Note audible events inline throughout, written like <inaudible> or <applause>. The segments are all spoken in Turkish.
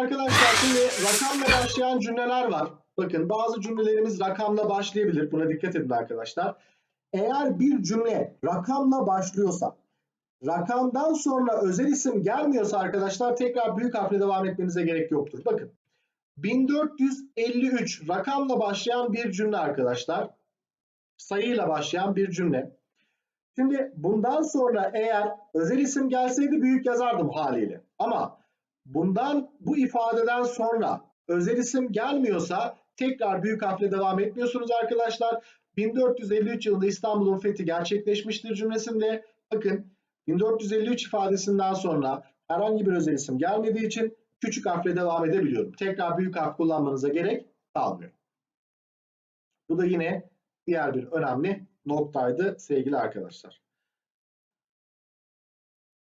arkadaşlar şimdi rakamla başlayan cümleler var. Bakın bazı cümlelerimiz rakamla başlayabilir. Buna dikkat edin arkadaşlar. Eğer bir cümle rakamla başlıyorsa, rakamdan sonra özel isim gelmiyorsa arkadaşlar tekrar büyük harfle devam etmenize gerek yoktur. Bakın 1453 rakamla başlayan bir cümle arkadaşlar. Sayıyla başlayan bir cümle. Şimdi bundan sonra eğer özel isim gelseydi büyük yazardım haliyle. Ama bundan bu ifadeden sonra özel isim gelmiyorsa tekrar büyük harfle devam etmiyorsunuz arkadaşlar. 1453 yılında İstanbul'un fethi gerçekleşmiştir cümlesinde. Bakın 1453 ifadesinden sonra herhangi bir özel isim gelmediği için küçük harfle devam edebiliyorum. Tekrar büyük harf kullanmanıza gerek kalmıyor. Bu da yine diğer bir önemli noktaydı sevgili arkadaşlar.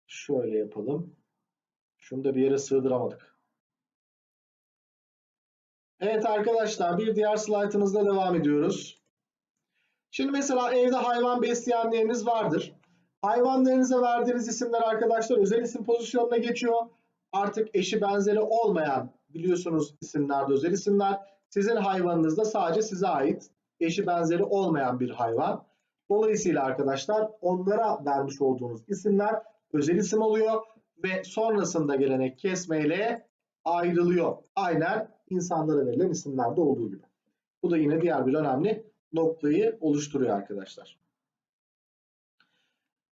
Şöyle yapalım. Şunu da bir yere sığdıramadık. Evet arkadaşlar bir diğer slaytımızda devam ediyoruz. Şimdi mesela evde hayvan besleyenleriniz vardır. Hayvanlarınıza verdiğiniz isimler arkadaşlar özel isim pozisyonuna geçiyor. Artık eşi benzeri olmayan biliyorsunuz isimlerde özel isimler. Sizin hayvanınız da sadece size ait eşi benzeri olmayan bir hayvan. Dolayısıyla arkadaşlar onlara vermiş olduğunuz isimler özel isim oluyor ve sonrasında gelen kesmeyle ayrılıyor. Aynen insanlara verilen isimlerde olduğu gibi. Bu da yine diğer bir önemli noktayı oluşturuyor arkadaşlar.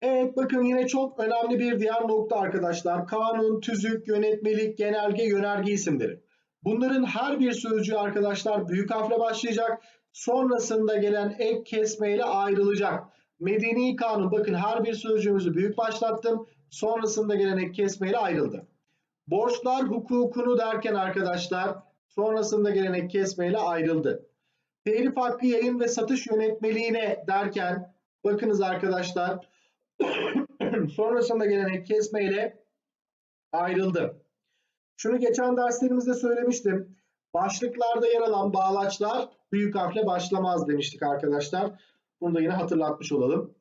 Evet bakın yine çok önemli bir diğer nokta arkadaşlar. Kanun, tüzük, yönetmelik, genelge, yönerge isimleri. Bunların her bir sözcüğü arkadaşlar büyük harfle başlayacak. Sonrasında gelen ek kesmeyle ayrılacak. Medeni kanun bakın her bir sözcüğümüzü büyük başlattım. Sonrasında gelen ek kesmeyle ayrıldı. Borçlar hukukunu derken arkadaşlar sonrasında gelen ek kesmeyle ayrıldı. Telif hakkı yayın ve satış yönetmeliğine derken bakınız arkadaşlar <clears throat> sonrasında gelen ek kesmeyle ayrıldı. Şunu geçen derslerimizde söylemiştim. Başlıklarda yer alan bağlaçlar büyük harfle başlamaz demiştik arkadaşlar. Bunu da yine hatırlatmış olalım.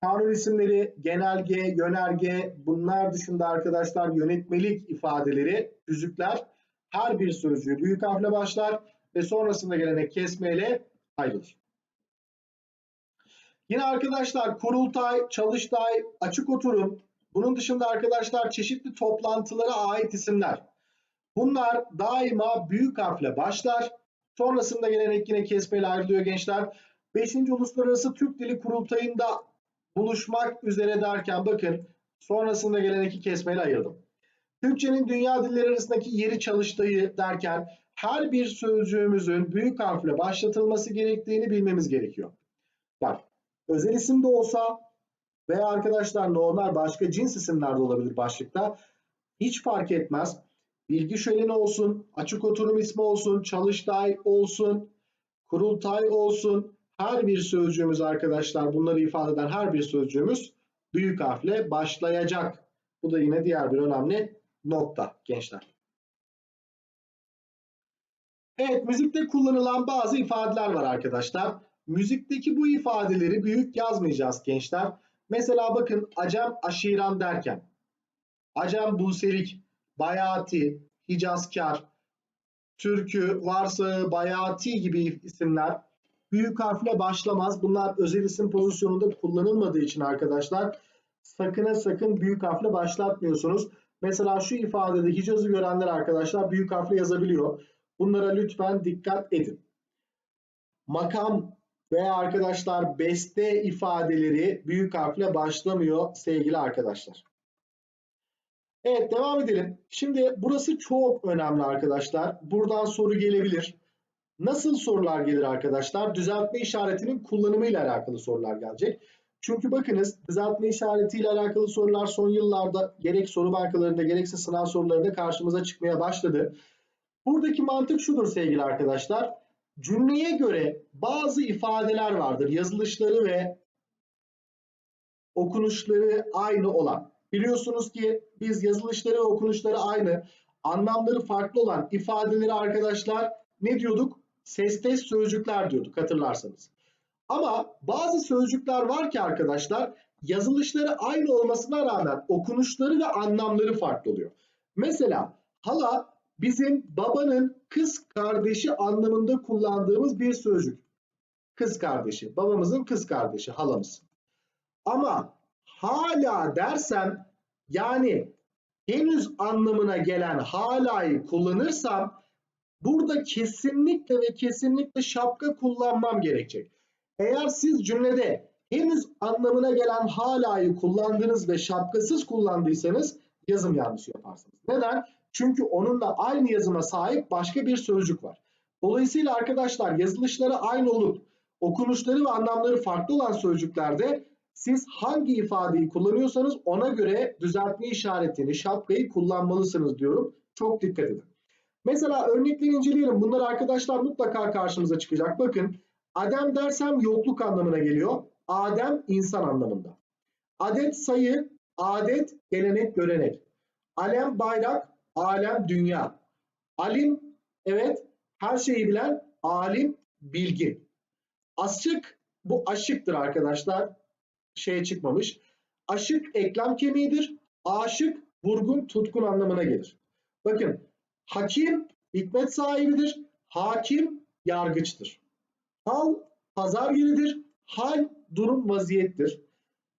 Kanun isimleri, genelge, yönerge bunlar dışında arkadaşlar yönetmelik ifadeleri, tüzükler her bir sözcüğü büyük harfle başlar ve sonrasında gelen ek kesmeyle ayrılır. Yine arkadaşlar kurultay, çalıştay, açık oturum, bunun dışında arkadaşlar çeşitli toplantılara ait isimler. Bunlar daima büyük harfle başlar. Sonrasında gelen ek yine kesmeyle ayrılıyor gençler. 5. Uluslararası Türk Dili Kurultayı'nda buluşmak üzere derken bakın sonrasında gelen iki kesmeyle ayırdım. Türkçenin dünya dilleri arasındaki yeri çalıştayı derken her bir sözcüğümüzün büyük harfle başlatılması gerektiğini bilmemiz gerekiyor. Bak özel isim de olsa veya arkadaşlar normal başka cins isimler de olabilir başlıkta. Hiç fark etmez. Bilgi şöleni olsun, açık oturum ismi olsun, çalıştay olsun, kurultay olsun. Her bir sözcüğümüz arkadaşlar bunları ifade eden her bir sözcüğümüz büyük harfle başlayacak. Bu da yine diğer bir önemli nokta gençler. Evet müzikte kullanılan bazı ifadeler var arkadaşlar. Müzikteki bu ifadeleri büyük yazmayacağız gençler. Mesela bakın Acem aşiran derken Acem buselik, bayati, hicazkar, türkü, varsa, bayati gibi isimler büyük harfle başlamaz. Bunlar özel isim pozisyonunda kullanılmadığı için arkadaşlar sakına sakın büyük harfle başlatmıyorsunuz. Mesela şu ifadede Hicaz'ı görenler arkadaşlar büyük harfle yazabiliyor. Bunlara lütfen dikkat edin. Makam veya arkadaşlar beste ifadeleri büyük harfle başlamıyor sevgili arkadaşlar. Evet devam edelim. Şimdi burası çok önemli arkadaşlar. Buradan soru gelebilir. Nasıl sorular gelir arkadaşlar? Düzeltme işaretinin kullanımı ile alakalı sorular gelecek. Çünkü bakınız düzeltme işareti ile alakalı sorular son yıllarda gerek soru bankalarında gerekse sınav sorularında karşımıza çıkmaya başladı. Buradaki mantık şudur sevgili arkadaşlar. Cümleye göre bazı ifadeler vardır. Yazılışları ve okunuşları aynı olan. Biliyorsunuz ki biz yazılışları ve okunuşları aynı, anlamları farklı olan ifadeleri arkadaşlar ne diyorduk? Sestes sözcükler diyorduk hatırlarsanız. Ama bazı sözcükler var ki arkadaşlar yazılışları aynı olmasına rağmen okunuşları ve anlamları farklı oluyor. Mesela hala bizim babanın kız kardeşi anlamında kullandığımız bir sözcük. Kız kardeşi, babamızın kız kardeşi, halamız. Ama hala dersem yani henüz anlamına gelen halayı kullanırsam burada kesinlikle ve kesinlikle şapka kullanmam gerekecek. Eğer siz cümlede henüz anlamına gelen halayı kullandınız ve şapkasız kullandıysanız yazım yanlışı yaparsınız. Neden? Çünkü onunla aynı yazıma sahip başka bir sözcük var. Dolayısıyla arkadaşlar yazılışları aynı olup okunuşları ve anlamları farklı olan sözcüklerde siz hangi ifadeyi kullanıyorsanız ona göre düzeltme işaretini, şapkayı kullanmalısınız diyorum. Çok dikkat edin. Mesela örnekleri inceleyelim. Bunlar arkadaşlar mutlaka karşımıza çıkacak. Bakın Adem dersem yokluk anlamına geliyor. Adem insan anlamında. Adet sayı, adet, gelenek, görenek. Alem bayrak, alem dünya. Alim evet her şeyi bilen, alim bilgi. Aşık bu aşıktır arkadaşlar. Şeye çıkmamış. Aşık eklem kemiğidir. Aşık vurgun, tutkun anlamına gelir. Bakın hakim hikmet sahibidir. Hakim yargıçtır. Hal pazar yeridir. Hal durum vaziyettir.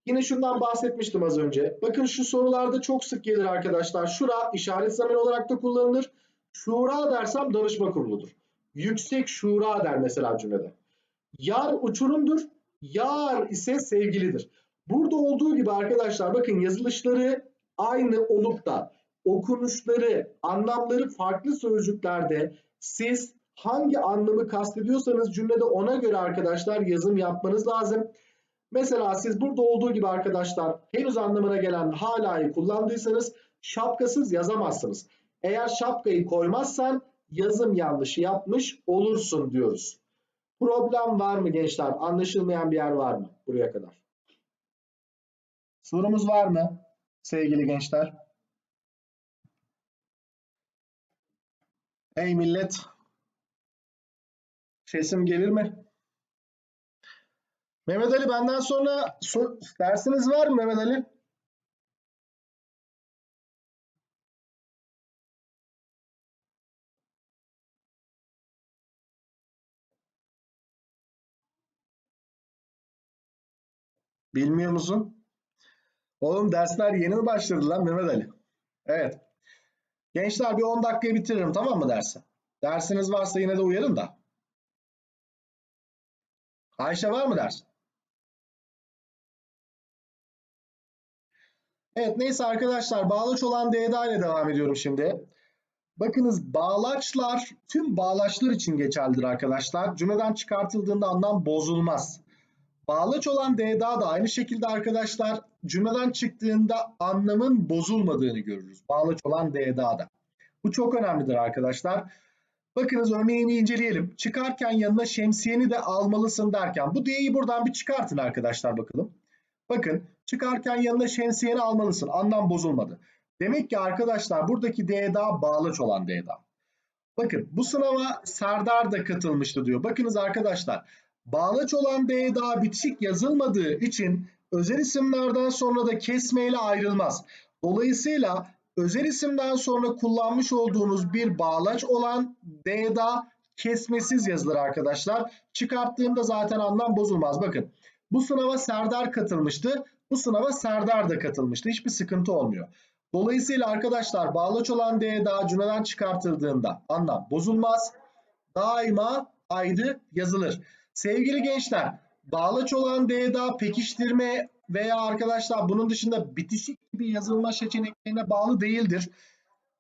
Yine şundan bahsetmiştim az önce. Bakın şu sorularda çok sık gelir arkadaşlar. Şura işaret zamiri olarak da kullanılır. Şura dersem danışma kuruludur. Yüksek şura der mesela cümlede. Yar uçurumdur. Yar ise sevgilidir. Burada olduğu gibi arkadaşlar bakın yazılışları aynı olup da okunuşları, anlamları farklı sözcüklerde siz hangi anlamı kastediyorsanız cümlede ona göre arkadaşlar yazım yapmanız lazım. Mesela siz burada olduğu gibi arkadaşlar henüz anlamına gelen halayı kullandıysanız şapkasız yazamazsınız. Eğer şapkayı koymazsan yazım yanlışı yapmış olursun diyoruz. Problem var mı gençler? Anlaşılmayan bir yer var mı buraya kadar? Sorumuz var mı sevgili gençler? Ey millet! Sesim gelir mi? Mehmet Ali benden sonra so dersiniz var mı Mehmet Ali? Bilmiyor musun? Oğlum dersler yeni mi başladı lan Mehmet Ali? Evet. Gençler bir 10 dakikaya bitiririm tamam mı dersi? Dersiniz varsa yine de uyarın da. Ayşe var mı ders? Evet neyse arkadaşlar bağlaç olan DDA ile devam ediyorum şimdi. Bakınız bağlaçlar tüm bağlaçlar için geçerlidir arkadaşlar. Cümleden çıkartıldığında anlam bozulmaz. Bağlaç olan DDA da aynı şekilde arkadaşlar cümleden çıktığında anlamın bozulmadığını görürüz. Bağlaç olan DDA'da. Bu çok önemlidir arkadaşlar. Bakınız örneğini inceleyelim. Çıkarken yanına şemsiyeni de almalısın derken bu D'yi buradan bir çıkartın arkadaşlar bakalım. Bakın çıkarken yanına şemsiyeni almalısın. Anlam bozulmadı. Demek ki arkadaşlar buradaki DDA bağlaç olan DDA. Bakın bu sınava Serdar da katılmıştı diyor. Bakınız arkadaşlar bağlaç olan DDA bitişik yazılmadığı için özel isimlerden sonra da kesmeyle ayrılmaz. Dolayısıyla özel isimden sonra kullanmış olduğunuz bir bağlaç olan DDA kesmesiz yazılır arkadaşlar. Çıkarttığımda zaten anlam bozulmaz. Bakın bu sınava Serdar katılmıştı. Bu sınava Serdar da katılmıştı. Hiçbir sıkıntı olmuyor. Dolayısıyla arkadaşlar bağlaç olan DDA cümleden çıkartıldığında anlam bozulmaz. Daima ayrı yazılır. Sevgili gençler bağlaç olan DDA pekiştirme veya arkadaşlar bunun dışında bitişik gibi yazılma seçeneklerine bağlı değildir.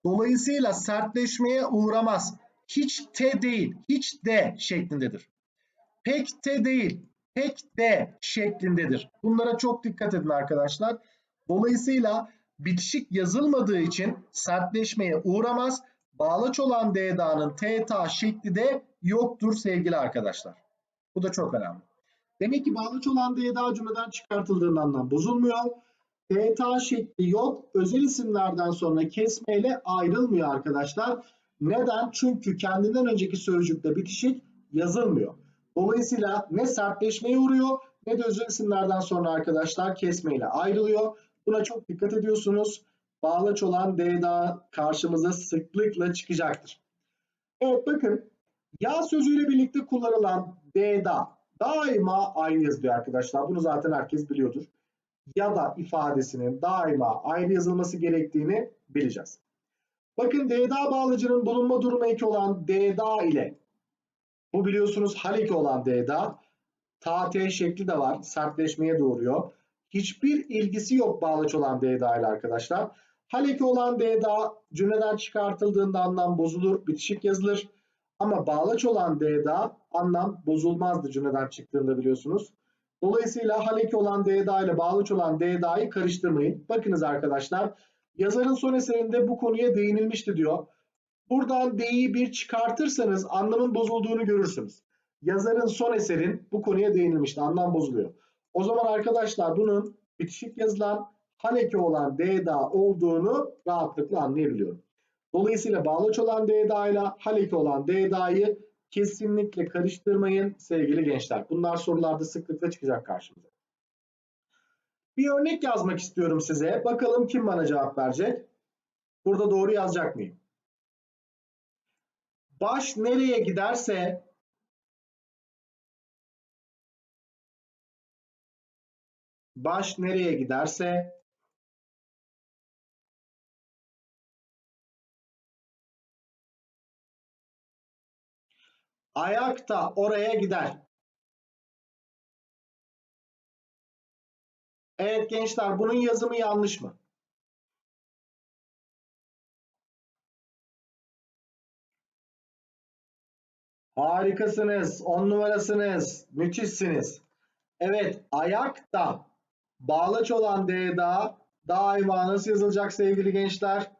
Dolayısıyla sertleşmeye uğramaz. Hiç T değil, hiç D şeklindedir. Pek T değil, pek D şeklindedir. Bunlara çok dikkat edin arkadaşlar. Dolayısıyla bitişik yazılmadığı için sertleşmeye uğramaz. Bağlaç olan DDA'nın TTA şekli de yoktur sevgili arkadaşlar. Bu da çok önemli. Demek ki bağlaç olan DDA cümleden çıkartıldığında anlam bozulmuyor. TTA şekli yok. Özel isimlerden sonra kesmeyle ayrılmıyor arkadaşlar. Neden? Çünkü kendinden önceki sözcükte bitişik yazılmıyor. Dolayısıyla ne sertleşmeye uğruyor ne de özel isimlerden sonra arkadaşlar kesmeyle ayrılıyor. Buna çok dikkat ediyorsunuz. bağlaç olan DDA karşımıza sıklıkla çıkacaktır. Evet bakın ya sözüyle birlikte kullanılan DDA daima aynı yazılıyor arkadaşlar. Bunu zaten herkes biliyordur. Ya da ifadesinin daima ayrı yazılması gerektiğini bileceğiz. Bakın DDA bağlacının bulunma durumu eki olan DDA ile bu biliyorsunuz hal eki olan DDA TT şekli de var. Sertleşmeye doğuruyor. Hiçbir ilgisi yok bağlaç olan DDA ile arkadaşlar. Hal eki olan DDA cümleden çıkartıldığında anlam bozulur, bitişik yazılır. Ama bağlaç olan DDA anlam bozulmazdı cümleden çıktığında biliyorsunuz. Dolayısıyla hal eki olan DDA ile bağlaç olan DDA'yı karıştırmayın. Bakınız arkadaşlar yazarın son eserinde bu konuya değinilmişti diyor. Buradan D'yi bir çıkartırsanız anlamın bozulduğunu görürsünüz. Yazarın son eserin bu konuya değinilmişti. Anlam bozuluyor. O zaman arkadaşlar bunun bitişik yazılan hal eki olan DDA olduğunu rahatlıkla anlayabiliyorum. Dolayısıyla bağlaç olan DDA ile hal eki olan DDA'yı kesinlikle karıştırmayın sevgili gençler. Bunlar sorularda sıklıkla çıkacak karşımıza. Bir örnek yazmak istiyorum size. Bakalım kim bana cevap verecek? Burada doğru yazacak mıyım? Baş nereye giderse baş nereye giderse ayak da oraya gider. Evet gençler bunun yazımı yanlış mı? Harikasınız. On numarasınız. Müthişsiniz. Evet ayak da bağlaç olan D'da daima nasıl yazılacak sevgili gençler?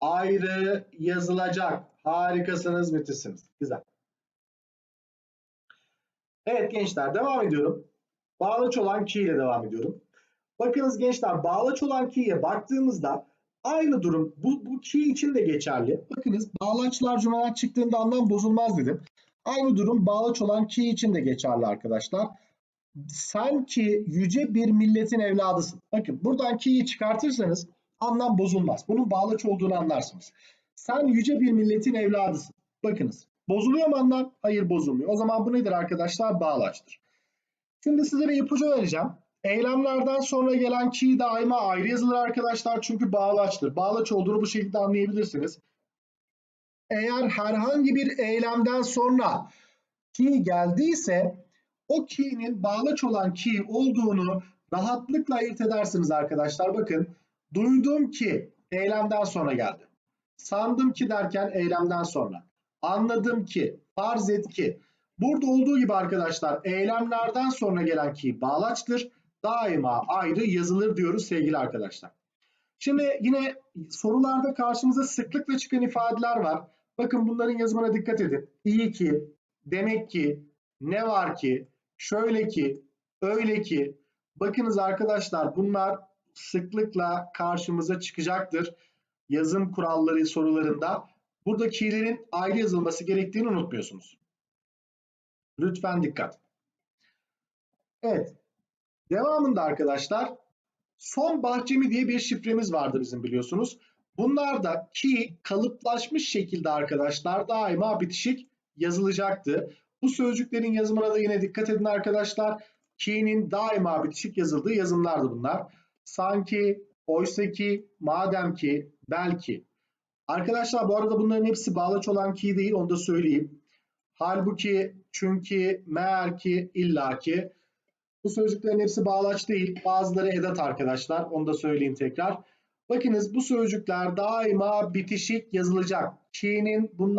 Ayrı yazılacak. Harikasınız, müthişsiniz. Güzel. Evet gençler devam ediyorum. Bağlaç olan key ile devam ediyorum. Bakınız gençler bağlaç olan key'e baktığımızda aynı durum bu, bu key için de geçerli. Bakınız bağlaçlar cümleler çıktığında anlam bozulmaz dedim. Aynı durum bağlaç olan key için de geçerli arkadaşlar. Sen ki yüce bir milletin evladısın. Bakın buradan key'i çıkartırsanız anlam bozulmaz. Bunun bağlaç olduğunu anlarsınız. Sen yüce bir milletin evladısın. Bakınız bozuluyor mu anlam? Hayır bozulmuyor. O zaman bu nedir arkadaşlar? Bağlaçtır. Şimdi size bir ipucu vereceğim. Eylemlerden sonra gelen ki daima ayrı yazılır arkadaşlar çünkü bağlaçtır. Bağlaç olduğunu bu şekilde anlayabilirsiniz. Eğer herhangi bir eylemden sonra ki geldiyse o ki'nin bağlaç olan ki olduğunu rahatlıkla ayırt edersiniz arkadaşlar. Bakın duydum ki eylemden sonra geldi. Sandım ki derken eylemden sonra. Anladım ki, farz et ki. Burada olduğu gibi arkadaşlar eylemlerden sonra gelen ki bağlaçtır. Daima ayrı yazılır diyoruz sevgili arkadaşlar. Şimdi yine sorularda karşımıza sıklıkla çıkan ifadeler var. Bakın bunların yazımına dikkat edin. İyi ki, demek ki, ne var ki, şöyle ki, öyle ki. Bakınız arkadaşlar bunlar sıklıkla karşımıza çıkacaktır. Yazım kuralları sorularında. Burada ki'lerin ayrı yazılması gerektiğini unutmuyorsunuz. Lütfen dikkat. Evet. Devamında arkadaşlar son bahçemi diye bir şifremiz vardı bizim biliyorsunuz. Bunlar da ki kalıplaşmış şekilde arkadaşlar daima bitişik yazılacaktı. Bu sözcüklerin yazımına da yine dikkat edin arkadaşlar. Ki'nin daima bitişik yazıldığı yazımlardı bunlar. Sanki, oysa ki, madem ki, belki. Arkadaşlar bu arada bunların hepsi bağlaç olan ki değil onu da söyleyeyim. Halbuki, çünkü, meğer ki, illaki. Bu sözcüklerin hepsi bağlaç değil. Bazıları edat arkadaşlar. Onu da söyleyeyim tekrar. Bakınız bu sözcükler daima bitişik yazılacak. Ki'nin bunlar